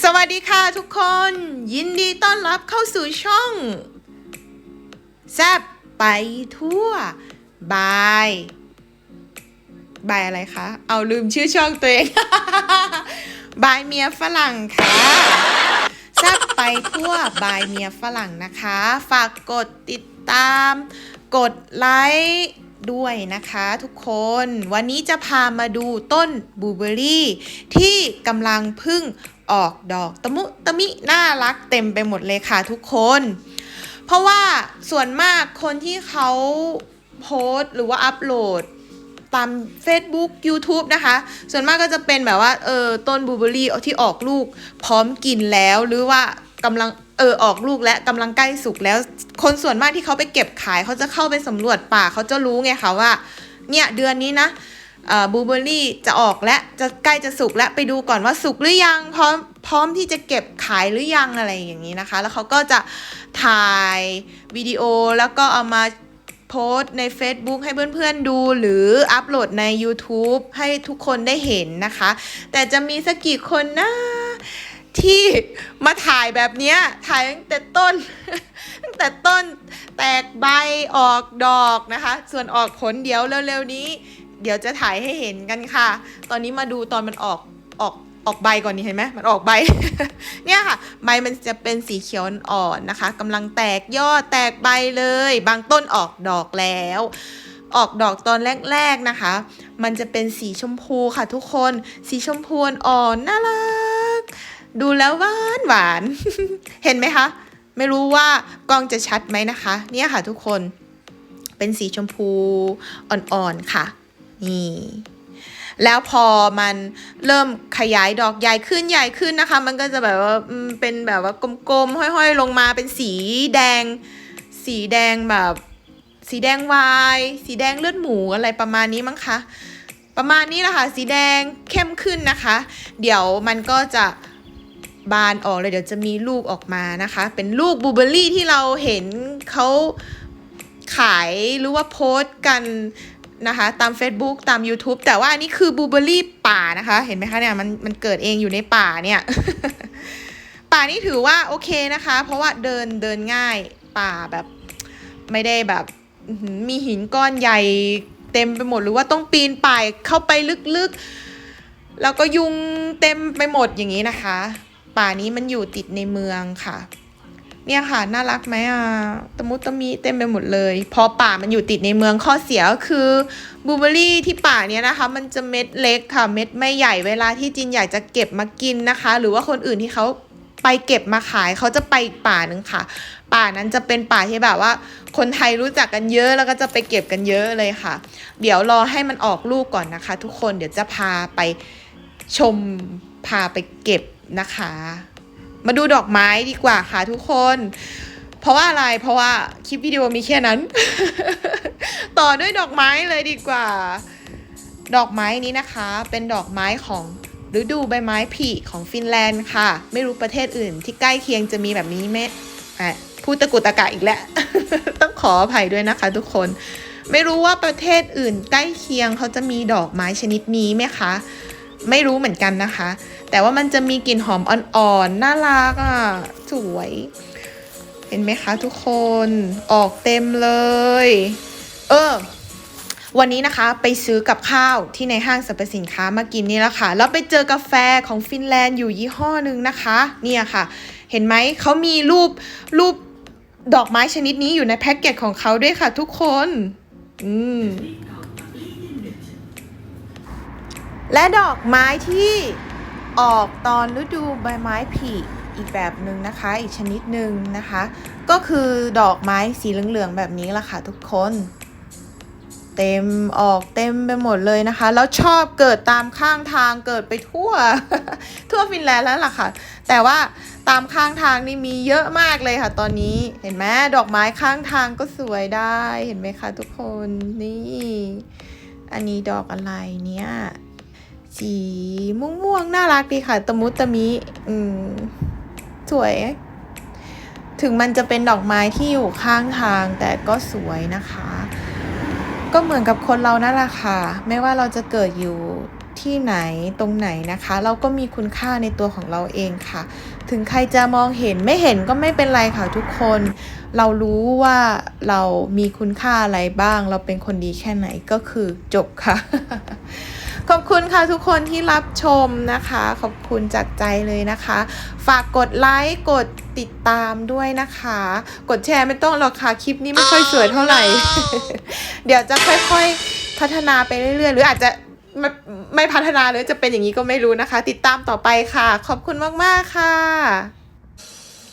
สวัสดีค่ะทุกคน ยินดีต้อนรับเข้าสู่ช่อง แซบไปทั่ว บาย บายอะไรคะ เอาลืมชื่อช่องตัวเอง บายเมียฝรั่งค่ะแซบไปทั่ว บายเมียฝรั่งนะคะ ฝากกดติดตาม กดไลค์ด้วยนะคะทุกคนวันนี้จะพามาดูต้นบูเบอรี่ที่กำลังพึ่ง ออกดอกตะมุตะมิน่ารักเต็มไปหมดเลยค่ะทุกคน เพราะว่าส่วนมากคนที่เขาโพสหรือว่าอัปโหลดตาม Facebook YouTube นะคะ ส่วนมากก็จะเป็นแบบว่าเออต้นบูเบอรี่ที่ออกลูกพร้อมกินแล้วหรือว่ากำลังเออออกลูกและกำลังใกล้สุกแล้ว คนส่วนมากที่เขาไปเก็บขายเขาจะเข้าไปสำรวจป่าเขาจะรู้ไงคะว่าเนี่ยเดือนนี้นะ บลูเบอร์รี่จะออกและจะใกล้จะสุกและไปดูก่อนว่าสุกหรือยังพร้อมพร้อมที่จะเก็บขายหรือยังอะไรอย่างนี้นะคะ แล้วเขาก็จะถ่ายวิดีโอแล้วก็เอามาโพสต์ใน Facebook ให้เพื่อนๆดู หรืออัปโหลดใน YouTube ให้ทุกคนได้เห็นนะคะ แต่จะมีสักกี่คนนะที่มาถ่ายแบบนี้ถ่ายตั้งแต่ต้น ตั้งแต่ต้นแตกใบออกดอกนะคะ ส่วนออกผลเดี๋ยวเร็วๆนี้ เดี๋ยวจะถ่ายให้เห็นกันค่ะ ตอนนี้มาดูตอนมันออกออกออกใบก่อนนี่เห็นไหมมันออกใบ เนี่ยค่ะ ใบมันจะเป็นสีเขียวอ่อนนะคะกำลังแตกยอดแตกใบเลย บางต้นออกดอกแล้ว ออกดอกตอนแรกๆนะคะ มันจะเป็นสีชมพูค่ะทุกคน สีชมพูอ่อนน่ารัก ดูแล้วหวานหวาน เห็นไหมคะ ไม่รู้ว่ากล้องจะชัดไหมนะคะ เนี่ยค่ะทุกคน เป็นสีชมพูอ่อนๆค่ะ นี่แล้วพอมันเริ่มขยายดอกใหญ่ขึ้นใหญ่ขึ้นนะคะ มันก็จะแบบว่าเป็นแบบว่ากลมๆห้อยๆ ลงมาเป็นสีแดง สีแดงแบบ สีแดงวาย สีแดงเลือดหมูอะไรประมาณนี้มั้งคะประมาณนี้แหละค่ะสีแดงเข้มขึ้นนะคะ เดี๋ยวมันก็จะบานออกเลยเดี๋ยวจะมีลูกออกมานะคะ เป็นลูกบลูเบอร์รี่ที่เราเห็นเขาขายหรือว่าโพสต์กัน นะคะ ตาม Facebook ตาม YouTube แต่ว่าอันนี้คือบูเบอรี่ป่านะคะ เห็นไหมคะเนี่ยมันมันเกิดเองอยู่ในป่าเนี่ย ป่านี่ถือว่าโอเคนะคะ เพราะว่าเดินเดินง่ายป่าแบบไม่ได้แบบมีหินก้อนใหญ่เต็มไปหมดหรือว่าต้องปีนป่ายเข้าไปลึกๆ แล้วก็ยุงเต็มไปหมดอย่างนี้นะคะ ป่านี้มันอยู่ติดในเมืองค่ะ เนี่ยค่ะ น่ารักไหมอะตะมุตะมีเต็มไปหมดเลย พอป่ามันอยู่ติดในเมืองข้อเสียก็คือบลูเบอรี่ที่ป่าเนี้ยนะคะ มันจะเม็ดเล็กค่ะ เม็ดไม่ใหญ่เวลาที่จินอยากจะเก็บมากินนะคะ หรือว่าคนอื่นที่เขาไปเก็บมาขายเขาจะไปอีกป่าหนึ่งค่ะ ป่านั้นจะเป็นป่าที่แบบว่า คนไทยรู้จักกันเยอะแล้วก็จะไปเก็บกันเยอะเลยค่ะ เดี๋ยวรอให้มันออกลูกก่อนนะคะ ทุกคนเดี๋ยวจะพาไปชมพาไปเก็บนะคะ มาดูดอกไม้ดีกว่าค่ะทุกคน เพราะว่าอะไร เพราะว่าคลิปวิดีโอมีแค่นั้น ต่อด้วยดอกไม้เลยดีกว่า ดอกไม้นี้นะคะ เป็นดอกไม้ของฤดูใบไม้ผลิของฟินแลนด์ค่ะ ไม่รู้ประเทศอื่นที่ใกล้เคียงจะมีแบบนี้ไหมพูดตะกุตะกะอีกแล้ว ต้องขออภัยด้วยนะคะทุกคน ไม่รู้ว่าประเทศอื่นใกล้เคียงเขาจะมีดอกไม้ชนิดนี้ไหมคะ ไม่รู้เหมือนกันนะคะ แต่ว่ามันจะมีกลิ่นหอมอ่อนๆ น่ารักอะ สวย เห็นไหมคะทุกคน ออกเต็มเลย เออ วันนี้นะคะไปซื้อกับข้าวที่ในห้างสรรพสินค้ามากินนี่แหละค่ะ แล้วไปเจอกาแฟของฟินแลนด์อยู่ยี่ห้อหนึ่งนะคะ เนี่ยค่ะ เห็นไหม เขามีรูปรูปดอกไม้ชนิดนี้อยู่ในแพ็กเกจของเขาด้วยค่ะทุกคน อืม และดอกไม้ที่ ออกตอนฤดูใบไม้ผลิอีกแบบหนึ่งนะคะ อีกชนิดหนึ่งนะคะ ก็คือดอกไม้สีเหลืองๆแบบนี้ละค่ะทุกคน เต็มออกเต็มไปหมดเลยนะคะ แล้วชอบเกิดตามข้างทางเกิดไปทั่ว ทั่วฟินแลนด์แล้วล่ะค่ะ แต่ว่าตามข้างทางนี่มีเยอะมากเลยค่ะ ตอนนี้เห็นไหมดอกไม้ข้างทางก็สวยได้เห็นไหมคะทุกคนนี่ อันนี้ดอกอะไรเนี่ย สีม่วงวงๆ น่ารักดีค่ะ ตะมุตะมิ อืม สวย ถึงมันจะเป็นดอกไม้ที่อยู่ข้างทาง แต่ก็สวยนะคะ ก็เหมือนกับคนเรานั่นแหละค่ะ ไม่ว่าเราจะเกิดอยู่ที่ไหนตรงไหนนะคะ เราก็มีคุณค่าในตัวของเราเองค่ะ ถึงใครจะมองเห็นไม่เห็นก็ไม่เป็นไรค่ะทุกคน เรารู้ว่าเรามีคุณค่าอะไรบ้าง เราเป็นคนดีแค่ไหนก็คือจบค่ะ ขอบคุณค่ะทุกคนที่รับชมนะคะ ขอบคุณจากใจเลยนะคะ ฝากกดไลค์กดติดตามด้วยนะคะ กดแชร์ไม่ต้องหรอกค่ะคลิปนี้ไม่ค่อยสวยเท่าไหร่ เดี๋ยวจะค่อยๆพัฒนาไปเรื่อยๆ หรืออาจจะไม่ไม่พัฒนาหรือจะเป็นอย่างนี้ก็ไม่รู้นะคะ ติดตามต่อไปค่ะ ขอบคุณมากๆค่ะ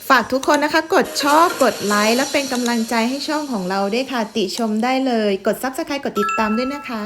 ฝากทุกคนนะคะ กดชอบกดไลค์และเป็นกำลังใจให้ช่องของเราด้วยค่ะ ติชมได้เลย กด Subscribe กดติดตามด้วยนะคะ